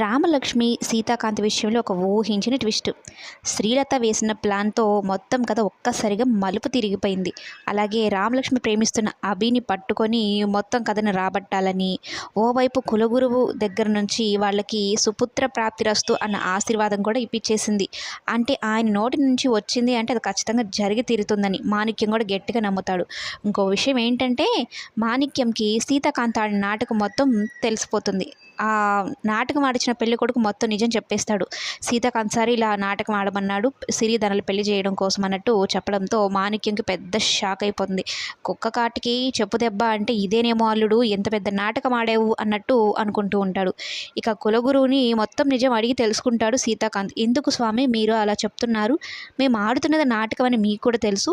రామలక్ష్మి సీతాకాంత్ విషయంలో ఒక ఊహించిన ట్విస్ట్. శ్రీలత వేసిన ప్లాన్తో మొత్తం కథ ఒక్కసారిగా మలుపు తిరిగిపోయింది. అలాగే రామలక్ష్మి ప్రేమిస్తున్న అభిని పట్టుకొని మొత్తం కథను రాబట్టాలని ఓవైపు కులగురువు దగ్గర నుంచి వాళ్ళకి సుపుత్ర ప్రాప్తిరస్తు అన్న ఆశీర్వాదం కూడా ఇప్పించేసింది అంటే ఆయన నోటి నుంచి వచ్చింది అంటే అది ఖచ్చితంగా జరిగి తీరుతుందని మాణిక్యం కూడా గట్టిగా నమ్ముతాడు. ఇంకో విషయం ఏంటంటే మాణిక్యంకి సీతాకాంత్ ఆడిన నాటకం మొత్తం తెలిసిపోతుంది. ఆ నాటకం ఆడి వచ్చిన పెళ్ళి కొడుకు మొత్తం నిజం చెప్పేస్తాడు. సీతాకాంత్ సార్ ఇలా నాటకం ఆడమన్నాడు. సిరిధనలు పెళ్ళి చేయడం కోసం అన్నట్టు చెప్పడంతో మాణిక్యంకి పెద్ద షాక్ అయిపోతుంది కుక్క కాటికి చెప్పు దెబ్బ అంటే ఇదేనేమో అల్లుడు ఎంత పెద్ద నాటకం ఆడావు అన్నట్టు అనుకుంటూ ఉంటాడు. ఇక కులగురువుని మొత్తం నిజం అడిగి తెలుసుకుంటాడు సీతాకాంత్. ఎందుకు స్వామి మీరు అలా చెప్తున్నారు? మేము ఆడుతున్నది నాటకం అని మీకు కూడా తెలుసు.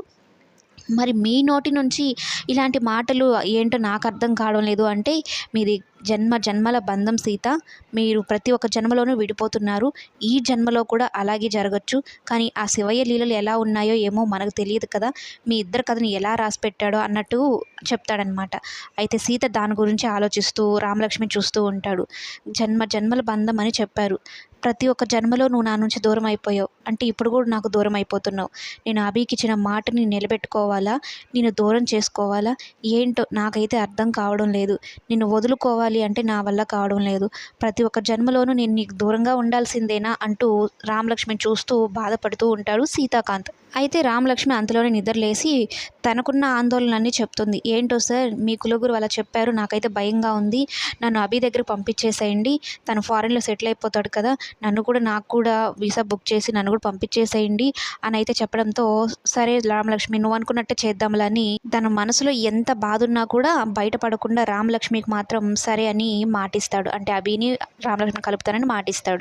మరి మీ నోటి నుంచి ఇలాంటి మాటలు ఏంటో నాకు అర్థం కావడం లేదు అంటే మీది జన్మ జన్మల బంధం సీత. మీరు ప్రతి ఒక్క జన్మలోనూ విడిపోతున్నారు. ఈ జన్మలో కూడా అలాగే జరగచ్చు. కానీ ఆ శివయ్య లీలలు ఎలా ఉన్నాయో ఏమో మనకు తెలియదు కదా. మీ ఇద్దరు కథని ఎలా రాసి పెట్టాడో అన్నట్టు చెప్తాడనమాట అయితే సీత దాని గురించి ఆలోచిస్తూ రామలక్ష్మి చూస్తూ ఉంటాడు. జన్మ జన్మల బంధం అని చెప్పారు. ప్రతి ఒక్క జన్మలో నువ్వు నా నుంచి దూరం అయిపోయావు. అంటే ఇప్పుడు కూడా నాకు దూరం అయిపోతున్నావు. నేను అభికి ఇచ్చిన మాటని నిలబెట్టుకోవాలా? నేను దూరం చేసుకోవాలా? ఏంటో నాకైతే అర్థం కావడం లేదు. నిన్ను వదులుకోవాలి అంటే నా వల్ల కావడం లేదు. ప్రతి ఒక్క జన్మలోనూ నేను నీకు దూరంగా ఉండాల్సిందేనా? అంటూ రామలక్ష్మిని చూస్తూ బాధపడుతూ ఉంటాడు సీతాకాంత్. అయితే రామలక్ష్మి అంతలోనే నిద్రలేసి తనకున్న ఆందోళనలన్నీ చెప్తుంది. ఏంటో సార్ మీ కులగురు అలా చెప్పారు. నాకైతే భయంగా ఉంది. నన్ను అభి దగ్గర పంపించేసేయండి. తను ఫారెన్లో సెటిల్ అయిపోతాడు కదా. నన్ను కూడా నాకు కూడా వీసా బుక్ చేసి నన్ను కూడా పంపించేసేయండి అని అయితే చెప్పడంతో సరే రామలక్ష్మి నువ్వు అనుకున్నట్టే చేద్దాంలని తన మనసులో ఎంత బాధ ఉన్నా కూడా బయటపడకుండా రామలక్ష్మికి మాత్రం సరే అని మాటిస్తాడు. అంటే అభిని రామలక్ష్మి కలుపుతానని మాటిస్తాడు.